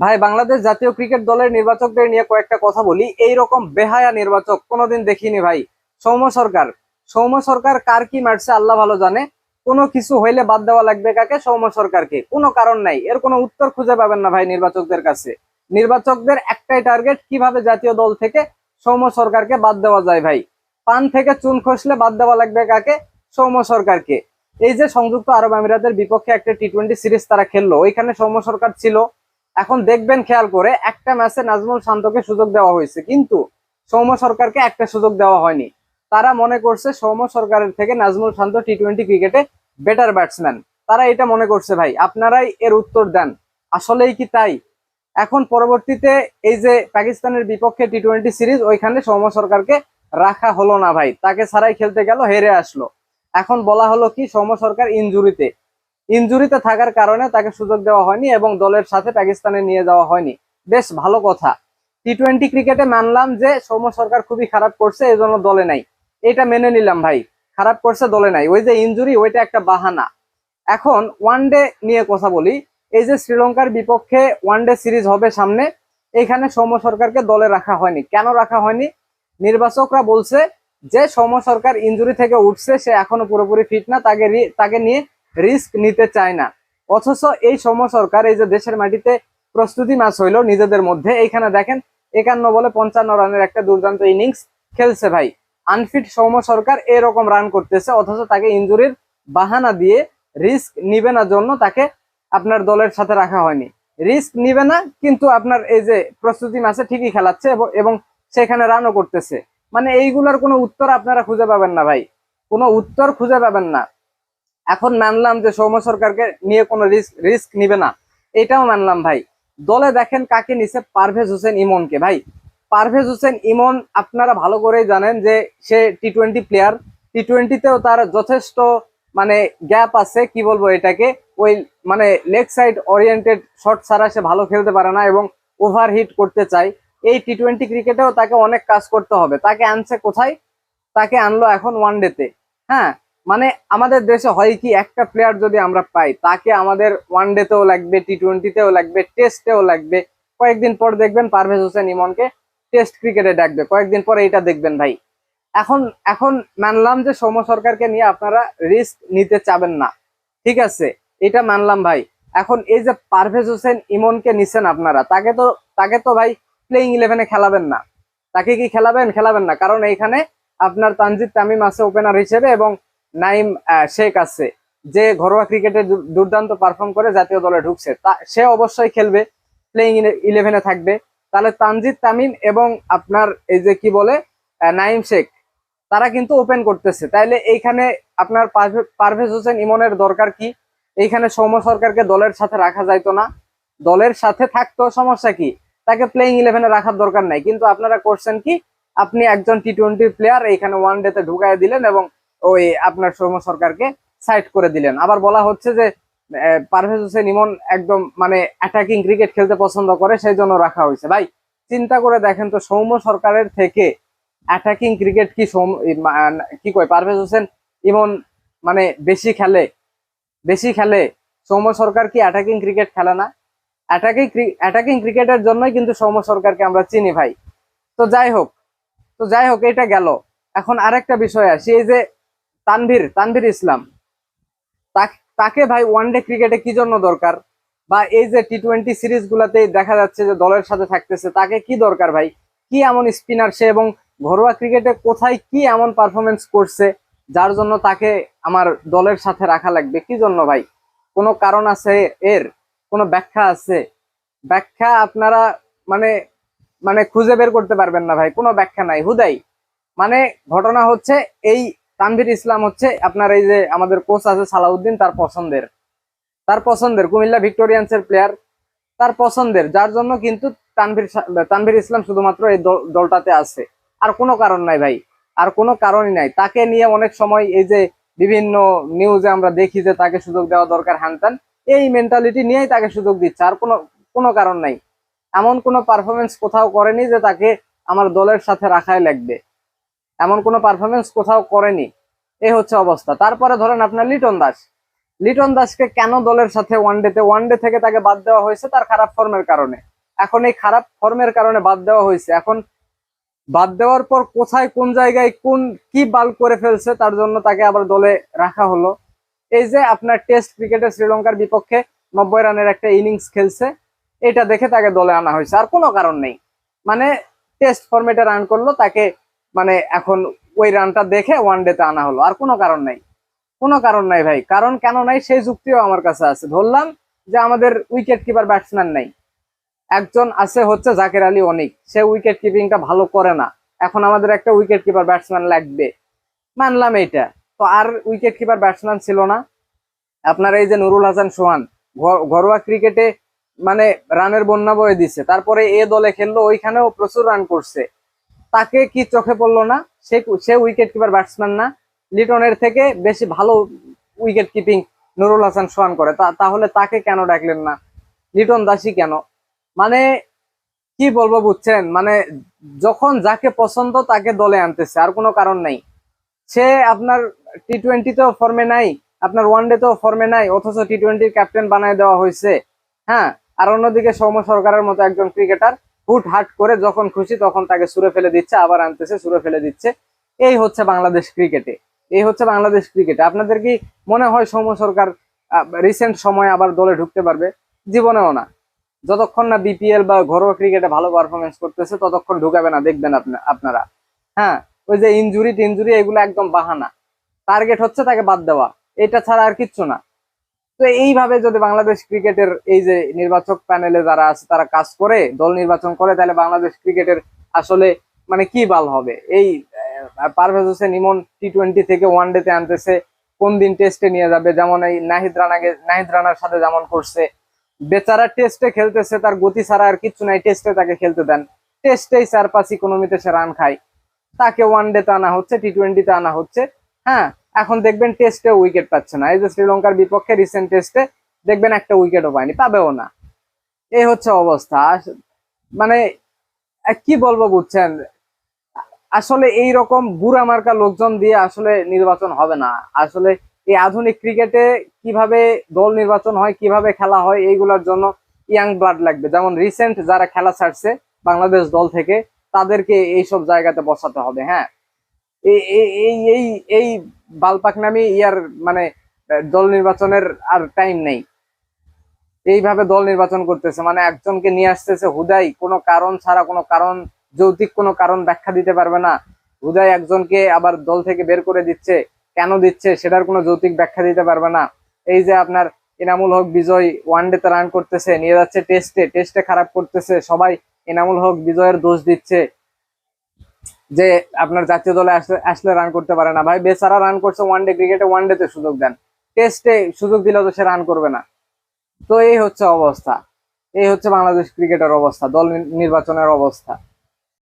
ভাই, বাংলাদেশ জাতীয় ক্রিকেট দলের নির্বাচকদের নিয়ে কয়েকটা কথা বলি। এই রকম বেহায়া নির্বাচক কোনোদিন দেখিনি ভাই। সৌম্য সরকার। সৌম্য সরকার কার কি মারছে আল্লাহ ভালো জানে। কোনো কিছু হইলে বাদ দেওয়া লাগবে কাকে? সৌম্য সরকারকে। কোনো কারণ নাই। এর কোনো উত্তর খুঁজে পাবেন না ভাই নির্বাচকদের কাছে। নির্বাচকদের একটাই টার্গেট কীভাবে জাতীয় দল থেকে সৌম্য সরকারকে বাদ দেওয়া যায় ভাই? পান থেকে চুন খসলে বাদ দেওয়া লাগবে কাকে? সৌম্য সরকারকে। এই যে সংযুক্ত আরব আমিরাতের বিপক্ষে একটা টি টোয়েন্টি সিরিজ তারা খেললো, ওইখানে সৌম্য সরকার ছিল। এখন দেখবেন, খেয়াল করে একটা ম্যাচে নাজমুল শান্তকে সুযোগ দেওয়া হয়েছে, কিন্তু সৌম্য সরকারকে একটা সুযোগ দেওয়া হয়নি। তারা মনে করছে সৌম্য সরকারের থেকে নাজমুল শান্ত টি টোয়েন্টি ক্রিকেটে বেটার ব্যাটসম্যান তারা এটা মনে করছে, ভাই, আপনারাই এর উত্তর দেন। আসলেই কি তাই? এখন পরবর্তীতে এই যে পাকিস্তানের বিপক্ষে টি টোয়েন্টি সিরিজ, ওইখানে সৌম্য সরকারকে রাখা হলো না, ভাই। তাকে ছাড়াই খেলতে গেল, হেরে আসলো। এখন বলা হলো কি, সৌম্য সরকার ইনজুরিতে ইনজুরিতে থাকার কারণে তাকে সুযোগ দেওয়া হয়নি এবং দলের সাথে পাকিস্তানে নিয়ে যাওয়া হয়নি। বেশ ভালো কথা। টি টোয়েন্টি ক্রিকেটে মানলাম যে সৌম্য সরকার খুবই খারাপ করছে এই জন্য দলে নাই। এটা মেনে নিলাম ভাই। খারাপ করছে, দলে নাই। ওই যে ইনজুরি, ওইটা একটা বাহানা। এখন ওয়ান ডে নিয়ে কথা বলি। এই যে শ্রীলঙ্কার বিপক্ষে ওয়ান ডে সিরিজ হবে সামনে, এখানে সৌম্য সরকারকে দলে রাখা হয়নি। কেন রাখা হয়নি? নির্বাচকরা বলছে যে সৌম্য সরকার ইনজুরি থেকে উঠছে, সে এখনও পুরোপুরি ফিট না। তাকে তাকে নিয়ে রিস্ক নিতে চায় না। অথচ এই সৌম্য সরকার এই যে দেশের মাটিতে প্রস্তুতি ম্যাচ হইল নিজেদের মধ্যে, এইখানে দেখেন একান্ন বলে পঞ্চান্ন রানের একটা দুর্দান্ত ইনিংস খেলছে ভাই। আনফিট সৌম্য সরকার এরকম রান করতেছে, অথচ তাকে ইনজুরির বাহানা দিয়ে রিস্ক নিবে না জন্য তাকে আপনার দলের সাথে রাখা হয়নি। রিস্ক নিবে না, কিন্তু আপনার এই যে প্রস্তুতি ম্যাচে ঠিকই খেলাচ্ছে এবং সেখানে রানও করতেছে। মানে এইগুলোর কোনো উত্তর আপনারা খুঁজে পাবেন না ভাই। কোনো উত্তর খুঁজে পাবেন না। এখন মানলাম যে সৌম্য সরকারকে নিয়ে কোনো রিস্ক রিস্ক নিবে না। এটাও মানলাম ভাই। দলে দেখেন কাকে নিছে পারভেজ হোসেন ইমনকে। ভাই, পারভেজ হোসেন ইমন আপনারা ভালো করেই জানেন যে সে টি টোয়েন্টি প্লেয়ার টি টোয়েন্টিতেও তার যথেষ্ট মানে গ্যাপ আছে, কি বলব এটাকে? ওই মানে লেগ সাইড ওরিয়েন্টেড শট ছাড়া সে ভালো খেলতে পারে না এবং ওভার হিট করতে চায়। এই টি টোয়েন্টি ক্রিকেটেও তাকে অনেক কাজ করতে হবে। তাকে আনছে কোথায়? তাকে আনলো এখন ওয়ান ডেতে হ্যাঁ মানে আমাদের দেশে হয় কি, একটা প্লেয়ার যদি আমরা পাই, তাকে আমাদের ওয়ান ডেতেও লাগবে টি টোয়েন্টিতেও লাগবে টেস্টেও লাগবে। কয়েকদিন পর দেখবেন পারভেজ হোসেন ইমনকে টেস্ট ক্রিকেটে ডাকবে। কয়েকদিন পরে এটা দেখবেন ভাই। এখন এখন মানলাম যে সৌম্য সরকারকে নিয়ে আপনারা রিস্ক নিতে চাবেন না। ঠিক আছে, এটা মানলাম ভাই। এখন এই যে পারভেজ হোসেন ইমনকে নিছেন আপনারা, তাকে তো তাকে তো ভাই প্লেইং ইলেভেনে খেলাবেন না। তাকে কি খেলাবেন? খেলাবেন না। কারণ এইখানে আপনার তানজিদ তামিম আছে ওপেনার হিসেবে এবং নাইম শেখ আছে, যে ঘরোয়া ক্রিকেটে দুর্দান্ত পারফর্ম করে জাতীয় দলে ঢুকছে, তা সে অবশ্যই খেলবে প্লেইং ইলেভেনে থাকবে। তাহলে তানজিদ তামিম এবং আপনার এই যে কি বলে নাইম শেখ, তারা কিন্তু ওপেন করতেছে। তাইলে এইখানে আপনার পারভে- পারভেজ হোসেন ইমনের দরকার কি? এইখানে সৌম্য সরকারকে দলের সাথে রাখা যাইতো না। দলের সাথে থাকতো সমস্যা কি? তাকে প্লেইং ইলেভেনে রাখার দরকার নাই। কিন্তু আপনারা করছেন কি? আপনি একজন টি টোয়েন্টি প্লেয়ার এইখানে ওয়ান ডেতে ঢুকাই দিলেন এবং ওই আপনার সৌম্য সরকারকে সাইড করে দিলেন। আবার বলা হচ্ছে যে পারভেজ হোসেন ইমন একদম মানে অ্যাটাকিং ক্রিকেট খেলতে পছন্দ করে, সেই জন্য রাখা হয়েছে। ভাই, চিন্তা করে দেখেন তো, সৌম্য সরকারের থেকে অ্যাটাকিং ক্রিকেট কি সৌম কি কয়? পারভেজ হোসেন ইমন মানে বেশি খেলে বেশি খেলে, সৌম্য সরকার কি অ্যাটাকিং ক্রিকেট খেলে না? অ্যাটাকিং অ্যাটাকিং ক্রিকেটের জন্যই কিন্তু সৌম্য সরকারকে আমরা চিনি, ভাই। তো যাই হোক, তো যাই হোক, এটা গেল। এখন আরেকটা বিষয় আসি, এই যে তানভীর তানভীর ইসলাম। তাক- ভাই ওয়ান ডে ক্রিকেটে কি জন্য দরকার? বা এই যে টি টোয়েন্টি সিরিজ গুলাতে দেখা যাচ্ছে যে দলের সাথে থাকতেছে, তাকে কি দরকার ভাই? কি এমন স্পিনার সে এবং ঘরোয়া ক্রিকেটে কোথায় কি এমন পারফরমেন্স করছে, যার জন্য তাকে আমার দলের সাথে রাখা লাগবে? কি জন্য ভাই? কোনো কারণ আছে এর? কোনো ব্যাখ্যা আছে? ব্যাখ্যা আপনারা মানে মানে খুঁজে বের করতে পারবেন না ভাই, কোনো ব্যাখ্যা নাই। হুদাই। মানে ঘটনা হচ্ছে এই তানভীর ইসলাম হচ্ছে আপনার এই যে আমাদের কোচ আছে সালাউদ্দিন, তার পছন্দের। তার পছন্দের, কুমিল্লা ভিক্টোরিয়ান্সের প্লেয়ার তার পছন্দের, যার জন্য কিন্তু তানভীর তানভীর ইসলাম শুধুমাত্র এই দল- দলটাতে আছে। আর কোনো কারণ নাই ভাই। আর কোনো কারণই নাই। তাকে নিয়ে অনেক সময় এই যে বিভিন্ন নিউজে আমরা দেখি যে তাকে সুযোগ দেওয়া দরকার হ্যান এই মেন্টালিটি নিয়েই তাকে সুযোগ দিচ্ছে। আর কোনো কোনো কারণ নাই। এমন কোনো পারফরমেন্স কোথাও করেনি যে তাকে আমার দলের সাথে রাখাই লাগবে। এমন কোনো পারফরমেন্স কোথাও করেনি। এই হচ্ছে অবস্থা। তারপরে ধরেন আপনার লিটন দাস। লিটন দাসকে কেন দলের সাথে ওয়ানডেতে ওয়ানডে থেকে তাকে বাদ দেওয়া হয়েছে? তার খারাপ ফর্মের কারণে। এখন এই খারাপ ফর্মের কারণে বাদ দেওয়া হয়েছে। এখন বাদ দেওয়ার পর কোথায়, কোন জায়গায়, কোন, কি বাল করে ফেলছে, তার জন্য তাকে আবার দলে রাখা হলো। এই যে আপনার টেস্ট ক্রিকেটে শ্রীলঙ্কার বিপক্ষে নব্বই রানের একটা ইনিংস খেলছে, এটা দেখে তাকে দলে আনা হয়েছে। আর কোনো কারণ নেই। মানে টেস্ট ফরম্যাটে রান করল, তাকে মানে এখন ওই রানটা দেখে ওয়ান ডেতে আনা হলো। আর কোনো কারণ নাই। কোনো কারণ নাই ভাই। কারণ কেন নাই? সেই যুক্তিও আমার কাছে আছে। ধরলাম যে আমাদের উইকেট কিপার ব্যাটসম্যান নাই। একজন আছে হচ্ছে জাকের আলী অনিক। সে উইকেট কিপিংটা ভালো করে না। এখন আমাদের একটা উইকেট কিপার ব্যাটসম্যান লাগবে। মানলাম এইটা। তো আর উইকেট কিপার ব্যাটসম্যান ছিল না। আপনার এই যে নুরুল হাসান সোহান ঘর- ঘরোয়া ক্রিকেটে মানে রানের বন্যা বয়ে দিচ্ছে তারপরে এ দলে খেললো, ওইখানেও প্রচুর রান করছে। তাকে কি চোখে পড়ল না? সে সে উইকেট কিপার ব্যাটসম্যান না। লিটনের থেকে বেশি ভালো উইকেট কিপিং নুরুল হাসান সোহান করে। তাহলে তাকে কেন ডাকলেন না? লিটন দাসী কেন? মানে কি বলব বুঝছেন? মানে যখন যাকে পছন্দ তাকে দলে আনতেছে, আর কোনো কারণ নাই। সে আপনার টি টোয়েন্টিতেও ফর্মে নাই, আপনার ওয়ান ডেতেও ফর্মে নাই, অথচ টি টোয়েন্টির ক্যাপ্টেন বানায় দেওয়া হয়েছে। হ্যাঁ আর অন্যদিকে সৌম্য সরকারের মতো একজন ক্রিকেটার হুট হাট করে যখন খুশি তখন তাকে সুরে ফেলে দিচ্ছে, আবার আনতেছে, সুরে ফেলে দিচ্ছে। এই হচ্ছে বাংলাদেশ ক্রিকেটে এই হচ্ছে বাংলাদেশ ক্রিকেটে আপনাদের কি মনে হয় সৌম্য সরকার রিসেন্ট সময় আবার দলে ঢুকতে পারবে? জীবনেও না। যতক্ষণ না বিপিএল বা ঘরোয়া ক্রিকেটে ভালো পারফরমেন্স করতেছে, ততক্ষণ ঢুকাবে না, দেখবেন আপনা- আপনারা। হ্যাঁ ওই যে ইনজুরি টিনজুরি এগুলো একদম বাহানা। টার্গেট হচ্ছে তাকে বাদ দেওয়া। এটা ছাড়া আর কিচ্ছু না। তো এইভাবে যদি বাংলাদেশ ক্রিকেটের এই যে নির্বাচক প্যানেলে যারা আছে, তারা কাজ করে, দল নির্বাচন করে, তাহলে বাংলাদেশ ক্রিকেটের আসলে মানে কি বাল হবে? এই পারভেজ হোসেন ইমন টি টোয়েন্টি থেকে ওয়ান ডেতে আনতেছে, কোন দিন টেস্টে নিয়ে যাবে? যেমন এই নাহিদ রানাকে, নাহিদ রানার সাথে যেমন করছে। বেচারা টেস্টে খেলতেছে, তার গতি ছাড়া আর কিচ্ছু নাই টেস্টে তাকে খেলতে দেন। টেস্টেই চার পাঁচ ইকোনমিতে সে রান খায়। তাকে ওয়ান ডেতে আনা হচ্ছে টি টোয়েন্টিতে আনা হচ্ছে। হ্যাঁ এখন দেখবেন টেস্টে উইকেট পাচ্ছে না। এই যে শ্রীলঙ্কার বিপক্ষে রিসেন্ট টেস্টে দেখবেন একটা উইকেটও পায়নি, পাবেও না। এই হচ্ছে অবস্থা। মানে কি বলব বুঝছেন? আসলে এই রকম বুড়া মার্কা লোকজন দিয়ে আসলে নির্বাচন হবে না। আসলে এই আধুনিক ক্রিকেটে কীভাবে দল নির্বাচন হয়, কীভাবে খেলা হয়, এইগুলোর জন্য ইয়াং ব্লাড লাগবে। যেমন রিসেন্ট যারা খেলা ছাড়ছে বাংলাদেশ দল থেকে, তাদেরকে এইসব জায়গাতে বসাতে হবে হ্যাঁ। এই এই- এই এই বালপাকনামি ইয়ার মানে দল নির্বাচনের আর টাইম নেই। এইভাবে দল নির্বাচন করতেছে মানে একজনকে নিয়ে আসতেছে হুদাই, কোনো কারণ ছাড়া, কোনো কারণ যৌতিক কোনো কারণ ব্যাখ্যা দিতে পারবে না। হুদাই একজনকে আবার দল থেকে বের করে দিচ্ছে, কেন দিচ্ছে সেটার কোনো যৌতিক ব্যাখ্যা দিতে পারবে না। এই যে আপনার এনামুল হক বিজয় ওয়ান ডেতে রান করতেছে, নিয়ে যাচ্ছে টেস্টে টেস্টে খারাপ করতেছে, সবাই এনামুল হক বিজয়ের দোষ দিচ্ছে। যে আপনার জাতীয় দলে আসলে আসলে রান করতে পারে না। ভাই, বেচারা রান করছে ওয়ান ডে ক্রিকেটে ওয়ান ডেতে সুযোগ দেন। টেস্টে সুযোগ দিলেও তো সে রান করবে না। তো এই হচ্ছে অবস্থা। এই হচ্ছে বাংলাদেশ ক্রিকেটের অবস্থা, দল নির্বাচনের অবস্থা।